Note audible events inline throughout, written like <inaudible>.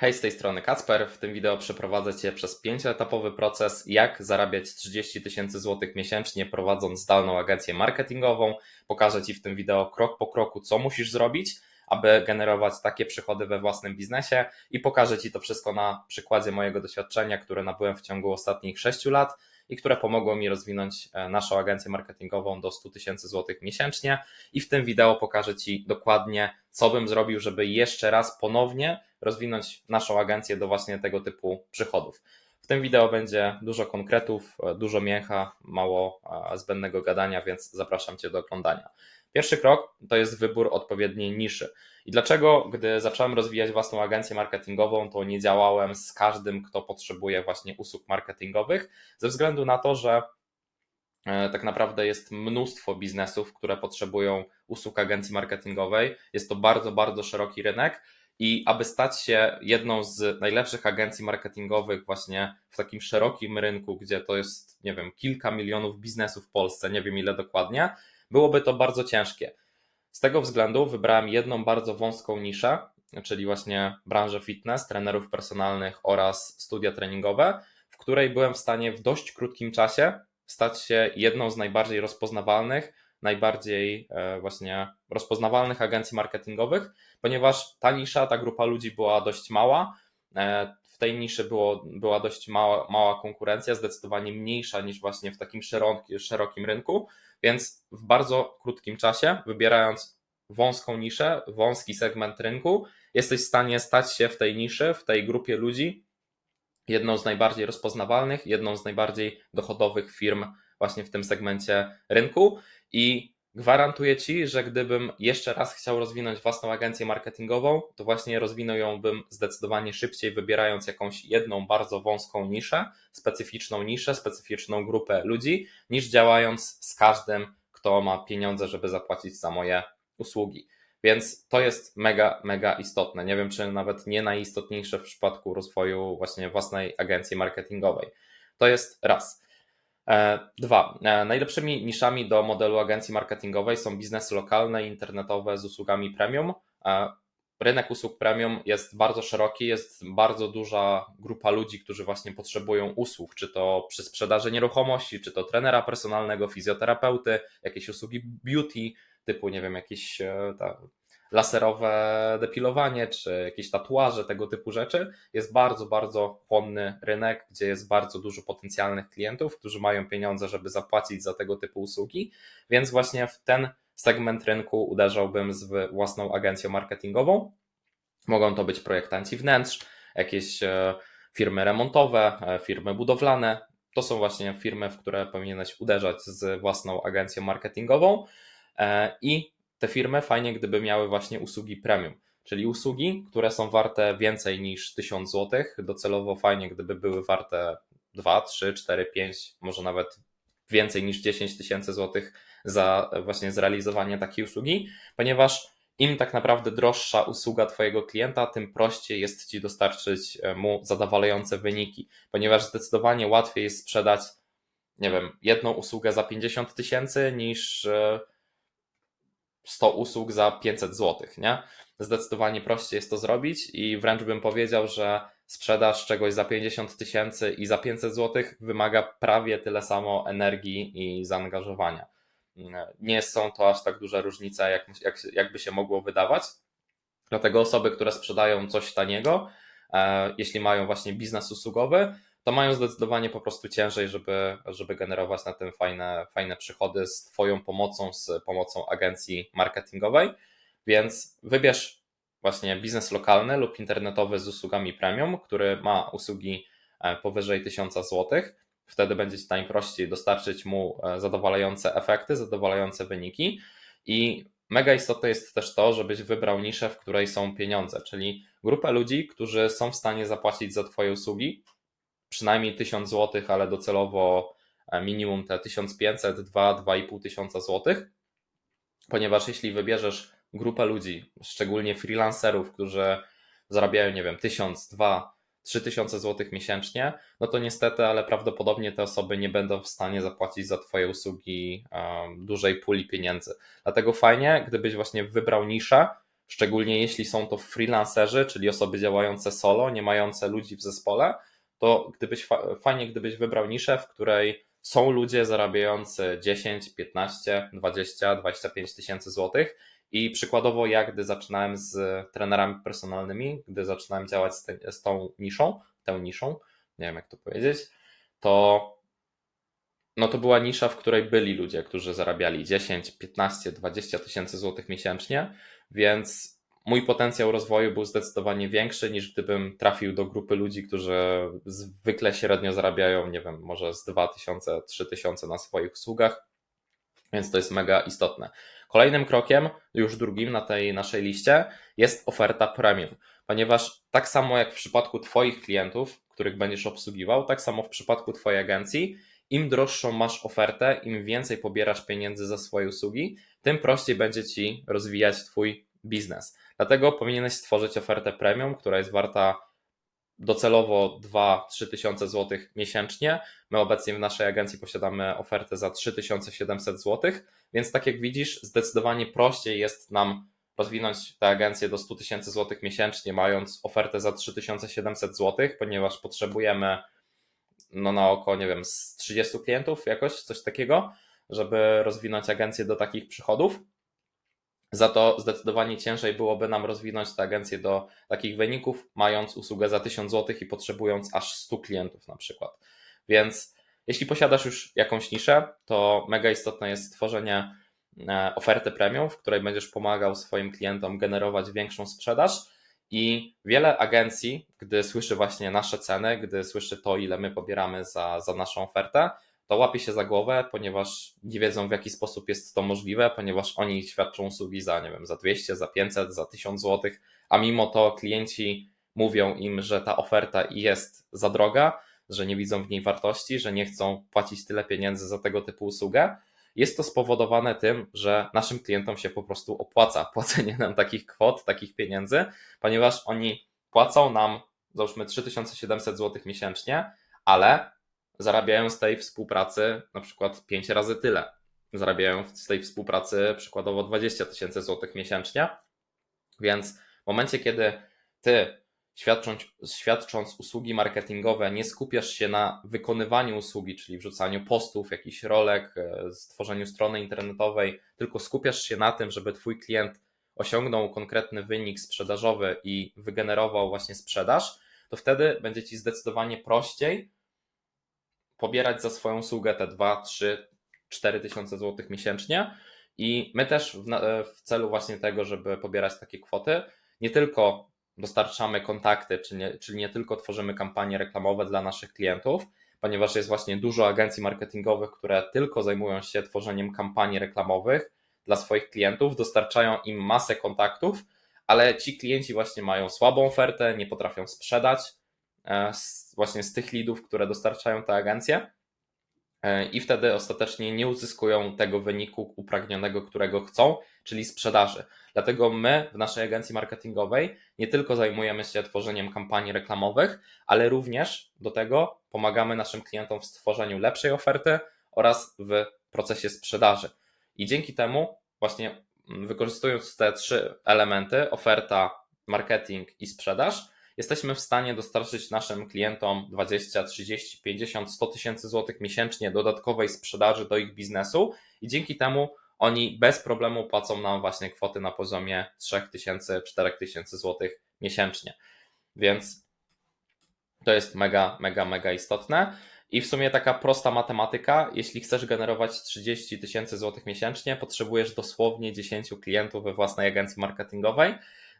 Hej, z tej strony Kacper. W tym wideo przeprowadzę Cię przez pięcioetapowy proces, jak zarabiać 30 tysięcy złotych miesięcznie, prowadząc zdalną agencję marketingową. Pokażę Ci w tym wideo krok po kroku, co musisz zrobić, aby generować takie przychody we własnym biznesie i pokażę Ci to wszystko na przykładzie mojego doświadczenia, które nabyłem w ciągu ostatnich 6 lat i które pomogło mi rozwinąć e, naszą agencję marketingową do 100 tysięcy złotych miesięcznie. I w tym wideo pokażę Ci dokładnie, co bym zrobił, żeby jeszcze raz ponownie rozwinąć naszą agencję do właśnie tego typu przychodów. W tym wideo będzie dużo konkretów, e, dużo mięcha, mało e, zbędnego gadania, więc zapraszam Cię do oglądania. Pierwszy krok to jest wybór odpowiedniej niszy. I dlaczego, gdy zacząłem rozwijać własną agencję marketingową, to nie działałem z każdym, kto potrzebuje właśnie usług marketingowych, ze względu na to, że e, tak naprawdę jest mnóstwo biznesów, które potrzebują usług agencji marketingowej. Jest to bardzo, bardzo szeroki rynek. I aby stać się jedną z najlepszych agencji marketingowych właśnie w takim szerokim rynku, gdzie to jest, nie wiem, kilka milionów biznesów w Polsce, nie wiem ile dokładnie, byłoby to bardzo ciężkie. Z tego względu wybrałem jedną bardzo wąską niszę, czyli właśnie branżę fitness, trenerów personalnych oraz studia treningowe, w której byłem w stanie w dość krótkim czasie stać się jedną z najbardziej rozpoznawalnych, najbardziej e, właśnie rozpoznawalnych agencji marketingowych, ponieważ ta nisza, ta grupa ludzi była dość mała. E, w tej niszy było, była dość mała, mała konkurencja, zdecydowanie mniejsza niż właśnie w takim szerokim, szerokim rynku, więc w bardzo krótkim czasie, wybierając wąską niszę, wąski segment rynku, jesteś w stanie stać się w tej niszy, w tej grupie ludzi jedną z najbardziej rozpoznawalnych, jedną z najbardziej dochodowych firm właśnie w tym segmencie rynku i gwarantuję Ci, że gdybym jeszcze raz chciał rozwinąć własną agencję marketingową, to właśnie rozwinąłbym zdecydowanie szybciej, wybierając jakąś jedną bardzo wąską niszę, specyficzną niszę, specyficzną grupę ludzi, niż działając z każdym, kto ma pieniądze, żeby zapłacić za moje usługi. Więc to jest mega, mega istotne. Nie wiem, czy nawet nie najistotniejsze w przypadku rozwoju właśnie własnej agencji marketingowej. To jest raz. E, dwa. E, najlepszymi niszami do modelu agencji marketingowej są biznesy lokalne i internetowe z usługami premium. E, rynek usług premium jest bardzo szeroki, jest bardzo duża grupa ludzi, którzy właśnie potrzebują usług, czy to przy sprzedaży nieruchomości, czy to trenera personalnego, fizjoterapeuty, jakieś usługi beauty, typu, nie wiem, jakieś laserowe depilowanie, czy jakieś tatuaże, tego typu rzeczy, jest bardzo, bardzo chłonny rynek, gdzie jest bardzo dużo potencjalnych klientów, którzy mają pieniądze, żeby zapłacić za tego typu usługi, więc właśnie w ten segment rynku uderzałbym z własną agencją marketingową. Mogą to być projektanci wnętrz, jakieś e, firmy remontowe, e, firmy budowlane. To są właśnie firmy, w które powinieneś uderzać z własną agencją marketingową e, i te firmy fajnie, gdyby miały właśnie usługi premium, czyli usługi, które są warte więcej niż 1000 zł. Docelowo fajnie, gdyby były warte 2, 3, 4, 5, może nawet więcej niż 10 tysięcy złotych za właśnie zrealizowanie takiej usługi, ponieważ im tak naprawdę droższa usługa Twojego klienta, tym prościej jest Ci dostarczyć e, mu zadowalające wyniki, ponieważ zdecydowanie łatwiej jest sprzedać, nie wiem, jedną usługę za 50 tysięcy niż e, 100 usług za 500 zł, nie? Zdecydowanie prościej jest to zrobić i wręcz bym powiedział, że sprzedaż czegoś za 50 tysięcy i za 500 zł wymaga prawie tyle samo energii i zaangażowania. Nie są to aż tak duże różnice, jak, jak, jakby się mogło wydawać. Dlatego osoby, które sprzedają coś taniego, e, jeśli mają właśnie biznes usługowy, to mają zdecydowanie po prostu ciężej, żeby, żeby generować na tym fajne, fajne przychody z Twoją pomocą, z pomocą agencji marketingowej. Więc wybierz właśnie biznes lokalny lub internetowy z usługami premium, który ma usługi e, powyżej 1000 zł. Wtedy będzie Ci najprościej dostarczyć mu e, zadowalające efekty, zadowalające wyniki. I mega istotne jest też to, żebyś wybrał niszę, w której są pieniądze, czyli grupę ludzi, którzy są w stanie zapłacić za Twoje usługi, przynajmniej 1000 zł, ale docelowo e, minimum te 1500, 2, 2,5 tysiąca złotych, ponieważ jeśli wybierzesz grupę ludzi, szczególnie freelancerów, którzy zarabiają, nie wiem, 1000, 2, 3000 zł miesięcznie, no to niestety, ale prawdopodobnie te osoby nie będą w stanie zapłacić za Twoje usługi um, dużej puli pieniędzy. Dlatego fajnie, gdybyś właśnie wybrał niszę, szczególnie jeśli są to freelancerzy, czyli osoby działające solo, nie mające ludzi w zespole, to gdybyś fajnie, gdybyś wybrał niszę, w której są ludzie zarabiający 10, 15, 20, 25 tysięcy złotych. I przykładowo, jak gdy zaczynałem z trenerami personalnymi, gdy zaczynałem działać z, te, z tą niszą, tą niszą, nie wiem jak to powiedzieć, to no to była nisza, w której byli ludzie, którzy zarabiali 10, 15, 20 tysięcy złotych miesięcznie, więc mój potencjał rozwoju był zdecydowanie większy niż gdybym trafił do grupy ludzi, którzy zwykle średnio zarabiają, nie wiem, może z 2000, 3000 na swoich usługach, więc to jest mega istotne. Kolejnym krokiem, już drugim na tej naszej liście, jest oferta premium, ponieważ tak samo jak w przypadku Twoich klientów, których będziesz obsługiwał, tak samo w przypadku Twojej agencji, im droższą masz ofertę, im więcej pobierasz pieniędzy za swoje usługi, tym prościej będzie Ci rozwijać Twój biznes. Dlatego powinieneś stworzyć ofertę premium, która jest warta docelowo 2-3 tysiące złotych miesięcznie. My obecnie w naszej agencji posiadamy ofertę za 3700 złotych, więc tak jak widzisz, zdecydowanie prościej jest nam rozwinąć tę agencję do 100 tysięcy złotych miesięcznie, mając ofertę za 3700 złotych, ponieważ potrzebujemy no na oko, nie wiem, z 30 klientów jakoś, coś takiego, żeby rozwinąć agencję do takich przychodów. Za to zdecydowanie ciężej byłoby nam rozwinąć tę agencję do takich wyników, mając usługę za 1000 zł i potrzebując aż 100 klientów na przykład. Więc jeśli posiadasz już jakąś niszę, to mega istotne jest stworzenie e, oferty premium, w której będziesz pomagał swoim klientom generować większą sprzedaż. I wiele agencji, gdy słyszy właśnie nasze ceny, gdy słyszy to, ile my pobieramy za, za naszą ofertę, to łapie się za głowę, ponieważ nie wiedzą w jaki sposób jest to możliwe, ponieważ oni świadczą usługi za, nie wiem, za 200, za 500, za 1000 zł, a mimo to klienci mówią im, że ta oferta jest za droga, że nie widzą w niej wartości, że nie chcą płacić tyle pieniędzy za tego typu usługę. Jest to spowodowane tym, że naszym klientom się po prostu opłaca <laughs> płacenie nam takich kwot, takich pieniędzy, ponieważ oni płacą nam, załóżmy 3700 zł miesięcznie, ale zarabiają z tej współpracy na przykład 5 razy tyle. Zarabiają z tej współpracy przykładowo 20 tysięcy złotych miesięcznie. Więc w momencie, kiedy ty świadcząc, świadcząc usługi marketingowe, nie skupiasz się na wykonywaniu usługi, czyli wrzucaniu postów, jakichś rolek, e, stworzeniu strony internetowej, tylko skupiasz się na tym, żeby Twój klient osiągnął konkretny wynik sprzedażowy i wygenerował właśnie sprzedaż, to wtedy będzie Ci zdecydowanie prościej pobierać za swoją usługę te 2, 3, 4 tysiące złotych miesięcznie. I my też w, w, celu właśnie tego, żeby pobierać takie kwoty, nie tylko dostarczamy kontakty, czyli nie, czyli nie tylko tworzymy kampanie reklamowe dla naszych klientów, ponieważ jest właśnie dużo agencji marketingowych, które tylko zajmują się tworzeniem kampanii reklamowych dla swoich klientów, dostarczają im masę kontaktów, ale ci klienci właśnie mają słabą ofertę, nie potrafią sprzedać, z, właśnie z tych leadów, które dostarczają te agencje e, i wtedy ostatecznie nie uzyskują tego wyniku upragnionego, którego chcą, czyli sprzedaży. Dlatego my w naszej agencji marketingowej nie tylko zajmujemy się tworzeniem kampanii reklamowych, ale również do tego pomagamy naszym klientom w stworzeniu lepszej oferty oraz w procesie sprzedaży. I dzięki temu, właśnie wykorzystując te trzy elementy oferta, marketing i sprzedaż, jesteśmy w stanie dostarczyć naszym klientom 20, 30, 50, 100 tysięcy złotych miesięcznie dodatkowej sprzedaży do ich biznesu i dzięki temu oni bez problemu płacą nam właśnie kwoty na poziomie 3000, 4000 złotych miesięcznie. Więc to jest mega, mega, mega istotne. I w sumie taka prosta matematyka, jeśli chcesz generować 30 tysięcy złotych miesięcznie, potrzebujesz dosłownie 10 klientów we własnej agencji marketingowej.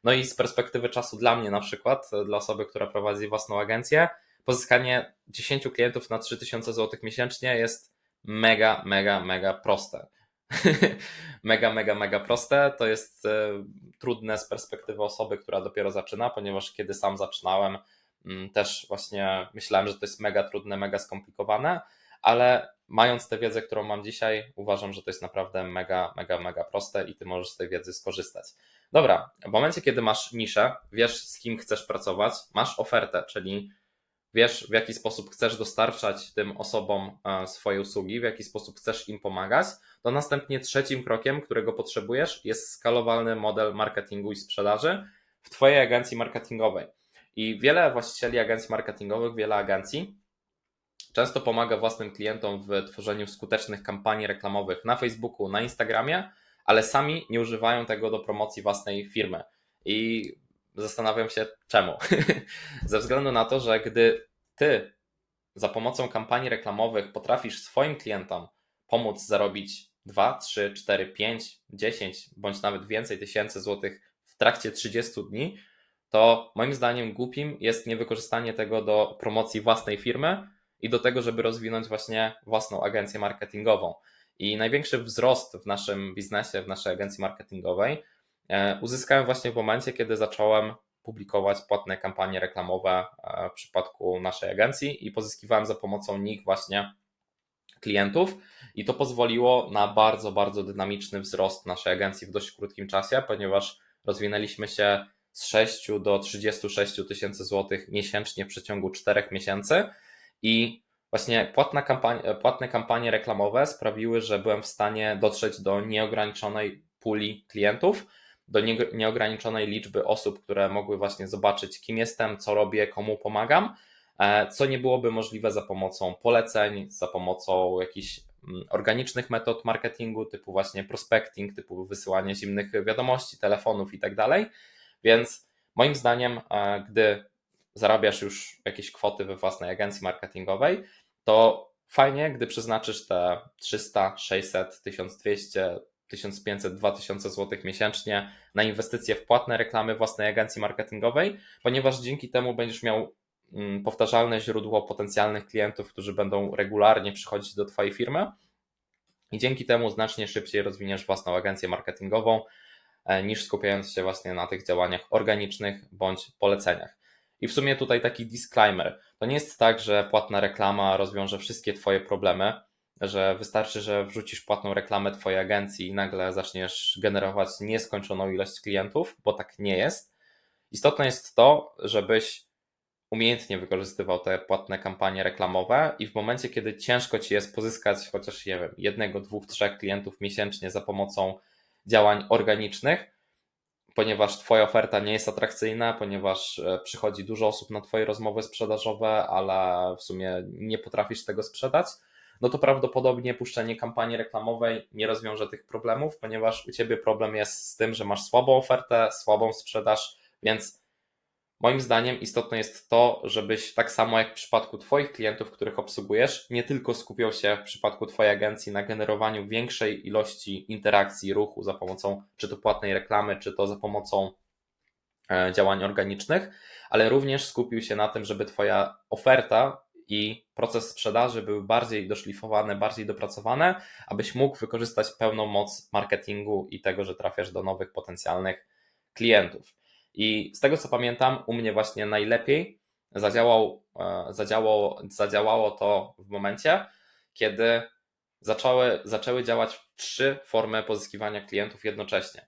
No i z perspektywy czasu dla mnie na przykład, dla osoby, która prowadzi własną agencję, pozyskanie 10 klientów na 3000 zł miesięcznie jest mega, mega, mega proste. <laughs> mega, mega, mega proste. To jest e, trudne z perspektywy osoby, która dopiero zaczyna, ponieważ kiedy sam zaczynałem, mm, też właśnie myślałem, że to jest mega trudne, mega skomplikowane, ale mając tę wiedzę, którą mam dzisiaj, uważam, że to jest naprawdę mega, mega, mega proste i ty możesz z tej wiedzy skorzystać. Dobra, w momencie, kiedy masz niszę, wiesz z kim chcesz pracować, masz ofertę, czyli wiesz w jaki sposób chcesz dostarczać tym osobom e, swoje usługi, w jaki sposób chcesz im pomagać, to następnie trzecim krokiem, którego potrzebujesz, jest skalowalny model marketingu i sprzedaży w Twojej agencji marketingowej. I wiele właścicieli agencji marketingowych, wiele agencji często pomaga własnym klientom w tworzeniu skutecznych kampanii reklamowych na Facebooku, na Instagramie, ale sami nie używają tego do promocji własnej firmy. I zastanawiam się czemu. <laughs> Ze względu na to, że gdy ty za pomocą kampanii reklamowych potrafisz swoim klientom pomóc zarobić 2, 3, 4, 5, 10 bądź nawet więcej tysięcy złotych w trakcie 30 dni, to moim zdaniem głupim jest niewykorzystanie tego do promocji własnej firmy i do tego, żeby rozwinąć właśnie własną agencję marketingową. I największy wzrost w naszym biznesie, w naszej agencji marketingowej e, uzyskałem właśnie w momencie, kiedy zacząłem publikować płatne kampanie reklamowe e, w przypadku naszej agencji i pozyskiwałem za pomocą nich właśnie klientów. I to pozwoliło na bardzo, bardzo dynamiczny wzrost naszej agencji w dość krótkim czasie, ponieważ rozwinęliśmy się z 6 do 36 tysięcy złotych miesięcznie w przeciągu 4 miesięcy. I właśnie płatne kampanie, reklamowe sprawiły, że byłem w stanie dotrzeć do nieograniczonej puli klientów, do nieograniczonej liczby osób, które mogły właśnie zobaczyć, kim jestem, co robię, komu pomagam, e, co nie byłoby możliwe za pomocą poleceń, za pomocą jakichś mm, organicznych metod marketingu, typu właśnie prospecting, typu wysyłanie zimnych wiadomości, telefonów i tak dalej. Więc moim zdaniem, e, gdy zarabiasz już jakieś kwoty we własnej agencji marketingowej, to fajnie, gdy przeznaczysz te 300, 600, 1200, 1500, 2000 zł miesięcznie na inwestycje w płatne reklamy własnej agencji marketingowej, ponieważ dzięki temu będziesz miał mm, powtarzalne źródło potencjalnych klientów, którzy będą regularnie przychodzić do Twojej firmy i dzięki temu znacznie szybciej rozwiniesz własną agencję marketingową e, niż skupiając się właśnie na tych działaniach organicznych bądź poleceniach. I w sumie tutaj taki disclaimer. To nie jest tak, że płatna reklama rozwiąże wszystkie Twoje problemy, że wystarczy, że wrzucisz płatną reklamę Twojej agencji i nagle zaczniesz generować nieskończoną ilość klientów, bo tak nie jest. Istotne jest to, żebyś umiejętnie wykorzystywał te płatne kampanie reklamowe i w momencie, kiedy ciężko Ci jest pozyskać chociaż nie wiem, jednego, dwóch, trzech klientów miesięcznie za pomocą działań organicznych, ponieważ Twoja oferta nie jest atrakcyjna, ponieważ e, przychodzi dużo osób na Twoje rozmowy sprzedażowe, ale w sumie nie potrafisz tego sprzedać, no to prawdopodobnie puszczenie kampanii reklamowej nie rozwiąże tych problemów, ponieważ u Ciebie problem jest z tym, że masz słabą ofertę, słabą sprzedaż, więc Moim zdaniem istotne jest to, żebyś tak samo jak w przypadku Twoich klientów, których obsługujesz, nie tylko skupiał się w przypadku Twojej agencji na generowaniu większej ilości interakcji, ruchu za pomocą czy to płatnej reklamy, czy to za pomocą e, działań organicznych, ale również skupił się na tym, żeby Twoja oferta i proces sprzedaży były bardziej doszlifowane, bardziej dopracowane, abyś mógł wykorzystać pełną moc marketingu i tego, że trafiasz do nowych potencjalnych klientów. I z tego co pamiętam, u mnie właśnie najlepiej zadziałał, e, zadziałało, zadziałało to w momencie, kiedy zaczęły, zaczęły działać trzy formy pozyskiwania klientów jednocześnie.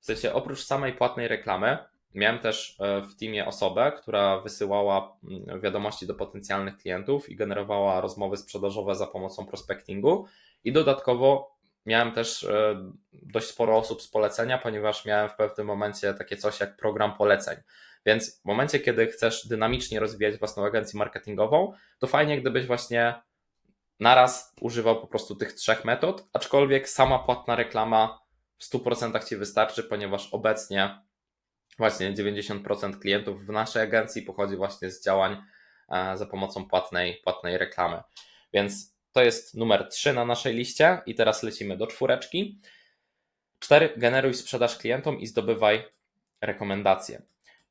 W sensie oprócz samej płatnej reklamy, miałem też e, w teamie osobę, która wysyłała mm, wiadomości do potencjalnych klientów i generowała rozmowy sprzedażowe za pomocą prospectingu. I dodatkowo miałem też e, dość sporo osób z polecenia, ponieważ miałem w pewnym momencie takie coś jak program poleceń. Więc w momencie, kiedy chcesz dynamicznie rozwijać własną agencję marketingową, to fajnie, gdybyś właśnie naraz używał po prostu tych trzech metod, aczkolwiek sama płatna reklama w 100% Ci wystarczy, ponieważ obecnie właśnie 90% klientów w naszej agencji pochodzi właśnie z działań e, za pomocą płatnej, płatnej reklamy. Więc to jest numer 3 na naszej liście i teraz lecimy do czwóreczki. 4. Generuj sprzedaż klientom i zdobywaj rekomendacje.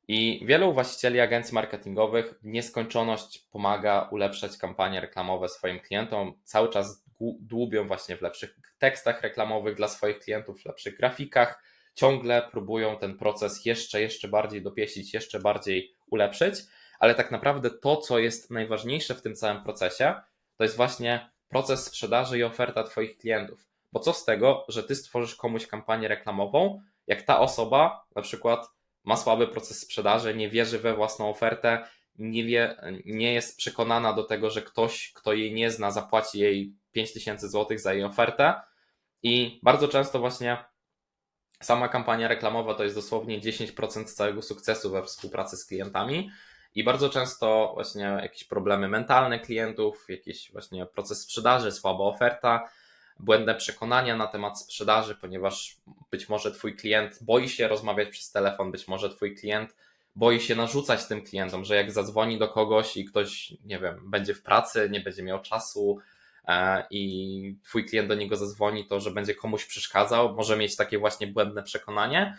I wielu właścicieli agencji marketingowych w nieskończoność pomaga ulepszać kampanie reklamowe swoim klientom. Cały czas dłubią właśnie w lepszych tekstach reklamowych dla swoich klientów, w lepszych grafikach. Ciągle próbują ten proces jeszcze, jeszcze bardziej dopieścić, jeszcze bardziej ulepszyć, ale tak naprawdę to, co jest najważniejsze w tym całym procesie, to jest właśnie proces sprzedaży i oferta Twoich klientów. Bo co z tego, że Ty stworzysz komuś kampanię reklamową, jak ta osoba na przykład ma słaby proces sprzedaży, nie wierzy we własną ofertę, nie wie, nie jest przekonana do tego, że ktoś, kto jej nie zna, zapłaci jej 5000 zł za jej ofertę. I bardzo często właśnie sama kampania reklamowa to jest dosłownie 10% całego sukcesu we współpracy z klientami. I bardzo często właśnie jakieś problemy mentalne klientów, jakiś właśnie proces sprzedaży, słaba oferta, błędne przekonania na temat sprzedaży, ponieważ być może Twój klient boi się rozmawiać przez telefon, być może Twój klient boi się narzucać tym klientom, że jak zadzwoni do kogoś i ktoś, nie wiem, będzie w pracy, nie będzie miał czasu e, i Twój klient do niego zadzwoni, to że będzie komuś przeszkadzał, może mieć takie właśnie błędne przekonanie.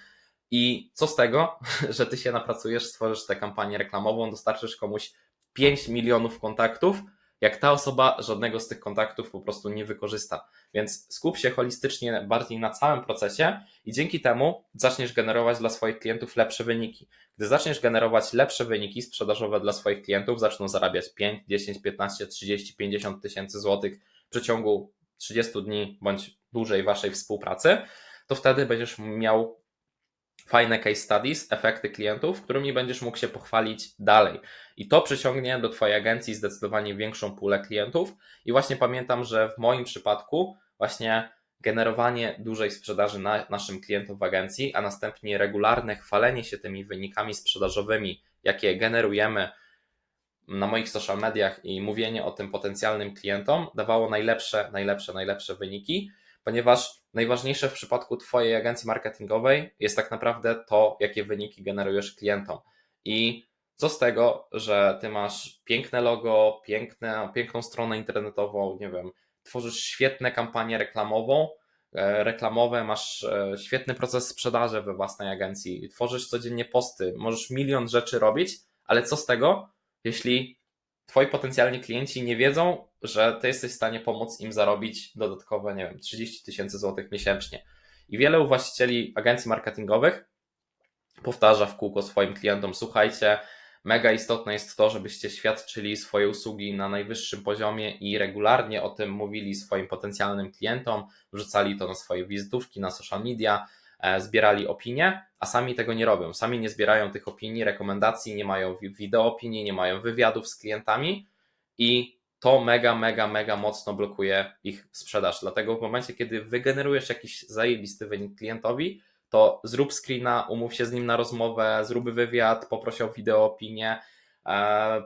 I co z tego, <laughs> że ty się napracujesz, stworzysz tę kampanię reklamową, dostarczysz komuś 5 milionów kontaktów, jak ta osoba żadnego z tych kontaktów po prostu nie wykorzysta. Więc skup się holistycznie bardziej na całym procesie i dzięki temu zaczniesz generować dla swoich klientów lepsze wyniki. Gdy zaczniesz generować lepsze wyniki sprzedażowe dla swoich klientów, zaczną zarabiać 5, 10, 15, 30, 50 tysięcy złotych w przeciągu 30 dni bądź dłużej waszej współpracy, to wtedy będziesz miał fajne case studies, efekty klientów, którymi będziesz mógł się pochwalić dalej. I to przyciągnie do Twojej agencji zdecydowanie większą pulę klientów. I właśnie pamiętam, że w moim przypadku właśnie generowanie dużej sprzedaży na naszym klientom w agencji, a następnie regularne chwalenie się tymi wynikami sprzedażowymi, jakie generujemy na moich social mediach i mówienie o tym potencjalnym klientom dawało najlepsze, najlepsze, najlepsze wyniki ponieważ najważniejsze w przypadku Twojej agencji marketingowej jest tak naprawdę to, jakie wyniki generujesz klientom. I co z tego, że Ty masz piękne logo, piękne, piękną stronę internetową, nie wiem, tworzysz świetne kampanie reklamową, e, reklamowe, masz e, świetny proces sprzedaży we własnej agencji, tworzysz codziennie posty, możesz milion rzeczy robić, ale co z tego, jeśli twoi potencjalni klienci nie wiedzą, że ty jesteś w stanie pomóc im zarobić dodatkowe, nie wiem, 30 tysięcy złotych miesięcznie. I wiele właścicieli agencji marketingowych powtarza w kółko swoim klientom: Słuchajcie, mega istotne jest to, żebyście świadczyli swoje usługi na najwyższym poziomie i regularnie o tym mówili swoim potencjalnym klientom, wrzucali to na swoje wizytówki, na social media, zbierali opinie, a sami tego nie robią. Sami nie zbierają tych opinii, rekomendacji, nie mają wideo opinii, nie mają wywiadów z klientami i to mega, mega, mega mocno blokuje ich sprzedaż. Dlatego w momencie, kiedy wygenerujesz jakiś zajebisty wynik klientowi, to zrób screena, umów się z nim na rozmowę, zrób wywiad, poproś o wideo opinię, E,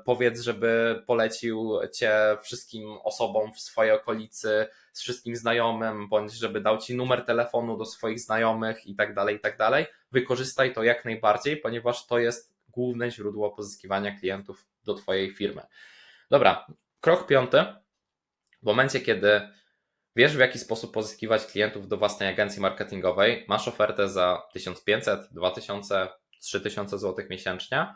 powiedz, żeby polecił cię wszystkim osobom w swojej okolicy, z wszystkim znajomym, bądź żeby dał ci numer telefonu do swoich znajomych i tak dalej, i tak dalej. Wykorzystaj to jak najbardziej, ponieważ to jest główne źródło pozyskiwania klientów do twojej firmy. Dobra, krok piąty. W momencie, kiedy wiesz, w jaki sposób pozyskiwać klientów do własnej agencji marketingowej, masz ofertę za 1500, 2000, 3000 zł miesięcznie,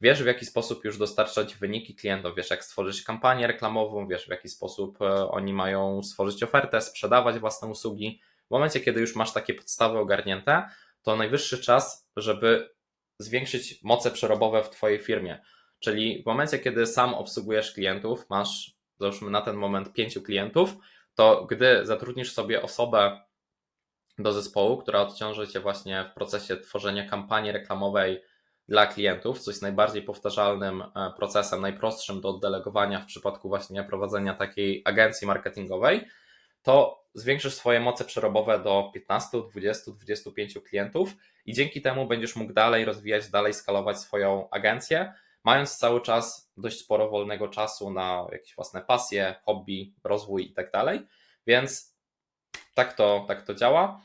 wiesz w jaki sposób już dostarczać wyniki klientom, wiesz jak stworzyć kampanię reklamową, wiesz w jaki sposób e, oni mają stworzyć ofertę, sprzedawać własne usługi. W momencie, kiedy już masz takie podstawy ogarnięte, to najwyższy czas, żeby zwiększyć moce przerobowe w Twojej firmie. Czyli w momencie, kiedy sam obsługujesz klientów, masz załóżmy na ten moment pięciu klientów, to gdy zatrudnisz sobie osobę do zespołu, która odciąży Cię właśnie w procesie tworzenia kampanii reklamowej, dla klientów, co jest najbardziej powtarzalnym e, procesem, najprostszym do oddelegowania w przypadku właśnie prowadzenia takiej agencji marketingowej, to zwiększysz swoje moce przerobowe do 15, 20, 25 klientów i dzięki temu będziesz mógł dalej rozwijać, dalej skalować swoją agencję, mając cały czas dość sporo wolnego czasu na jakieś własne pasje, hobby, rozwój i tak. Więc tak to, tak to działa.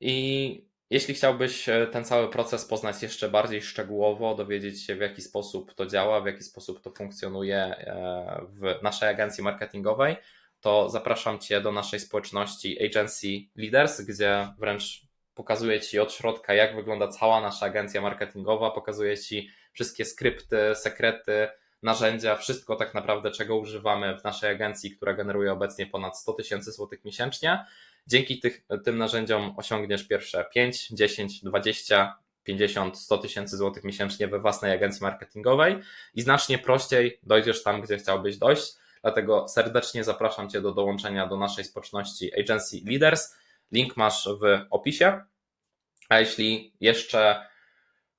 I jeśli chciałbyś e, ten cały proces poznać jeszcze bardziej szczegółowo, dowiedzieć się w jaki sposób to działa, w jaki sposób to funkcjonuje e, w naszej agencji marketingowej, to zapraszam Cię do naszej społeczności Agency Leaders, gdzie wręcz pokazuję Ci od środka, jak wygląda cała nasza agencja marketingowa, pokazuję Ci wszystkie skrypty, sekrety, narzędzia, wszystko tak naprawdę, czego używamy w naszej agencji, która generuje obecnie ponad 100 tysięcy złotych miesięcznie Dzięki tych, tym narzędziom osiągniesz pierwsze 5, 10, 20, 50, 100 tysięcy złotych miesięcznie we własnej agencji marketingowej i znacznie prościej dojdziesz tam, gdzie chciałbyś dojść. Dlatego serdecznie zapraszam Cię do dołączenia do naszej społeczności Agency Leaders. Link masz w opisie. A jeśli jeszcze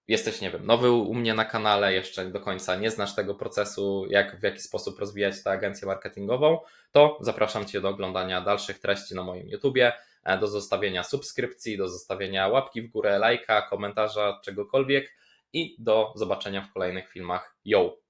jesteś, nie wiem, nowy u mnie na kanale, jeszcze do końca nie znasz tego procesu, jak w jaki sposób rozwijać tę agencję marketingową, to zapraszam Cię do oglądania dalszych treści na moim YouTubie, e, do zostawienia subskrypcji, do zostawienia łapki w górę, lajka, komentarza, czegokolwiek i do zobaczenia w kolejnych filmach. Yo!